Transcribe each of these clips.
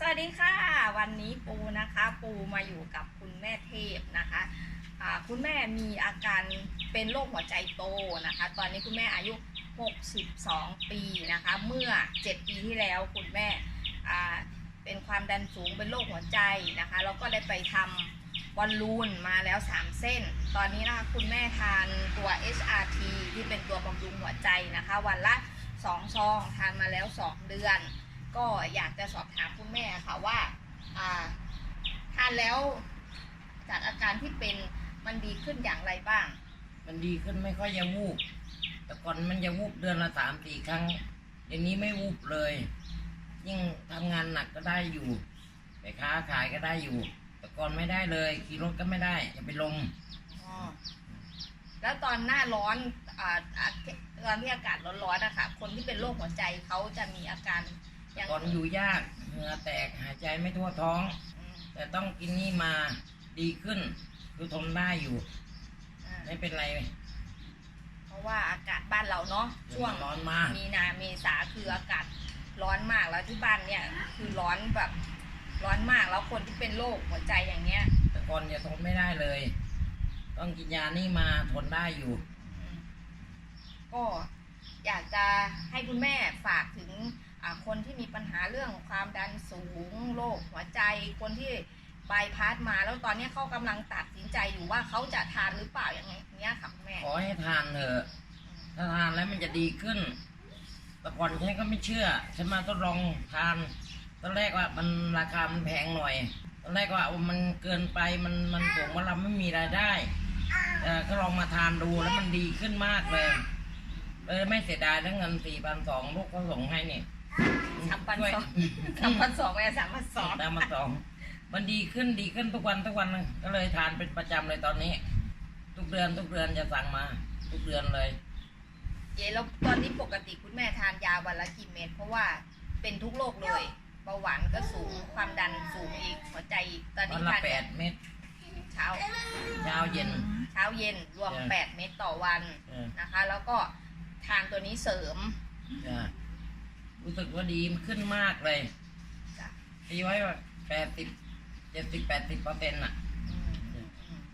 สวัสดีค่ะ วันนี้ปูนะคะปูมาอยู่กับคุณแม่เทพนะคะคุณแม่มีอาการเป็นโรคหัวใจโตนะคะ ตอนนี้คุณแม่อายุ 62 ปีนะคะ เมื่อ 7 ปีที่แล้วคุณแม่เป็นความดันสูงเป็นโรคหัวใจนะคะแล้วก็ได้ไปทำบอลลูนมาแล้ว 3 เส้น ตอนนี้นะคะคุณแม่ทานตัว HRT ที่เป็นตัวบำรุงหัวใจนะคะ วันละ 2 ซองทานมาแล้ว 2 เดือน ก็อยากจะสอบถามคุณแม่ค่ะว่าอ่าทานแล้วจากอาการที่เป็นมันดีขึ้นอย่างไรบ้าง มันดีขึ้นไม่ค่อยจะวูบแต่ก่อนมันจะวูบเดือนละสามสี่ครั้งเดี๋ยวนี้ไม่วูบเลย ยิ่งทำงานหนักก็ได้อยู่ไปค้าขายก็ได้อยู่ แต่ก่อนไม่ได้เลยขี่รถก็ไม่ได้จะไปนลมอ๋อแล้วตอนหน้าร้อนอ่าอ่าตอนที่อากาศร้อนๆนะคะคนที่เป็นโรคหัวใจเขาจะมีอาการ อย่างก่อนอยู่ยากเหงื่อแตกหายใจไม่ทั่วท้องอืมแต่ต้องกินนี่มาดีขึ้นคือทนได้อยู่อ่าไม่เป็นไร เพราะว่าอากาศบ้านเราเนาะช่วงร้อนมาก มีนาเมษาคืออากาศร้อนมากแล้วที่บ้านเนี่ย คือร้อนแบบร้อนมากแล้วคนที่เป็นโรคหัวใจอย่างเงี้ย แต่ก่อนจะทนไม่ได้เลย ต้องกินยานี่มาทนได้อยู่อืมก็อยากจะให้คุณแม่ฝากถึงอ่า คนที่มีปัญหาเรื่องความดันสูงโรคหัวใจ คนที่บายพาสมาแล้วตอนนี้เขากำลังตัดสินใจอยู่ว่าเขาจะทานหรือเปล่าอย่างเงี้ยค่ะคุณแม่ขอให้ทานเถอะถ้าทานแล้วมันจะดีขึ้น แต่ก่อนฉันก็ไม่เชื่อ ฉันมาทดลองทานตอนแรกว่ามันราคามันแพงหน่อยตอนแรกว่าโอ้มันเกินไปมันมันสูงว่าเราไม่มีรายได้แต่ก็ลองมาทานดูแล้วมันดีขึ้นมากเลยเลยไม่เสียดายทั้งเงินสี่พันสองลูกเขาส่งให้เนี่ย สามพันช่วยสองสามพันสองแม่สามพันสองได้มาสองมันดีขึ้นดีขึ้นทุกวันทุกวันก็เลยทานเป็นประจำเลยตอนนี้ ทุกเดือนทุกเดือนจะสั่งมา ทุกเดือนเลยเย้แล้วตอนนี้ปกติคุณแม่ทานยาวันละกี่เม็ดเพราะว่าเป็นทุกโรคเลยเบาหวานก็สูงความดันสูงอีกหัวใจอีกตอนวันี้นละทานแปดเม็ดเช้า เช้าเย็น เช้าเย็นรวมเออแปดเม็ดต่อวันเออนะคะ แล้วก็ทานตัวนี้เสริม จ้ะ รู้สึกว่าดีมันขึ้นมากเลยจ้ะตีไว้ว่าแปดสิบเจ็ดสิบแปดสิบเปอร์เซ็นต์อะอืมอืม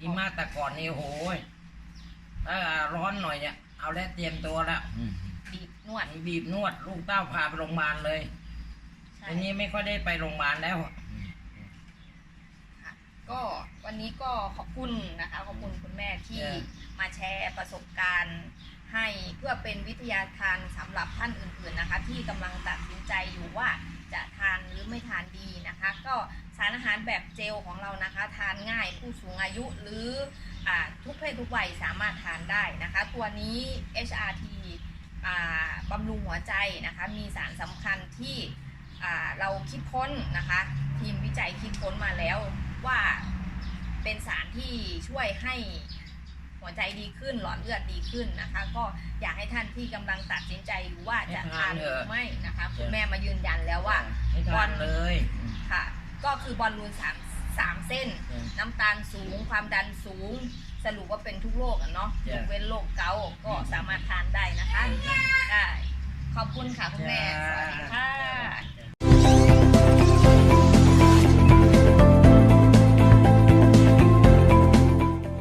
ดีมากแต่ก่อนนี่โอ้โหยถ้าร้อนหน่อยเนี่ยเอาแล้วเตรียมตัวแล้วอืมบีบนวดบีบนวดลูกเต้าพาไปโรงพยาบาลเลยใช่อันนี้ไม่ค่อยได้ไปโรงพยาบาลแล้วค่ะก็วันนี้ก็ขอบคุณนะคะ ขอบคุณคุณแม่ที่เออ มาแชร์ประสบการณ์ ให้เพื่อเป็นวิทยาทานสำหรับท่านอื่นๆนะคะ ที่กำลังตัดสินใจอยู่ว่าจะทานหรือไม่ทานดีนะคะ ก็สารอาหารแบบเจลของเรานะคะ ทานง่ายผู้สูงอายุหรืออทุกเพศทุกวัยสามารถทานได้นะคะ ตัวนี้ HRT อ่าบำรุงหัวใจนะคะ มีสารสำคัญที่เราคิดค้นนะคะ ทีมวิจัยคิดค้นมาแล้วว่าเป็นสารที่ช่วยให้ หัวใจดีขึ้นหลอดเลือดดีขึ้นนะคะ ก็อยากให้ท่านที่กำลังตัดสินใจอยู่ว่าจะทานหรือไม่นะคะคุณแม่มายืนยันแล้วว่าให้ทานเลยค่ะ ก็คือบอลลูนสามสามเส้น อืม น้ำตาลสูงความดันสูง สรุปว่าเป็นทุกโรคอะเนาะยจ้ะกเว้นโรคเกาต์ก็สามารถทานได้นะคะได้ขอบคุณค่ะคุณแม่สวัสดีค่ะ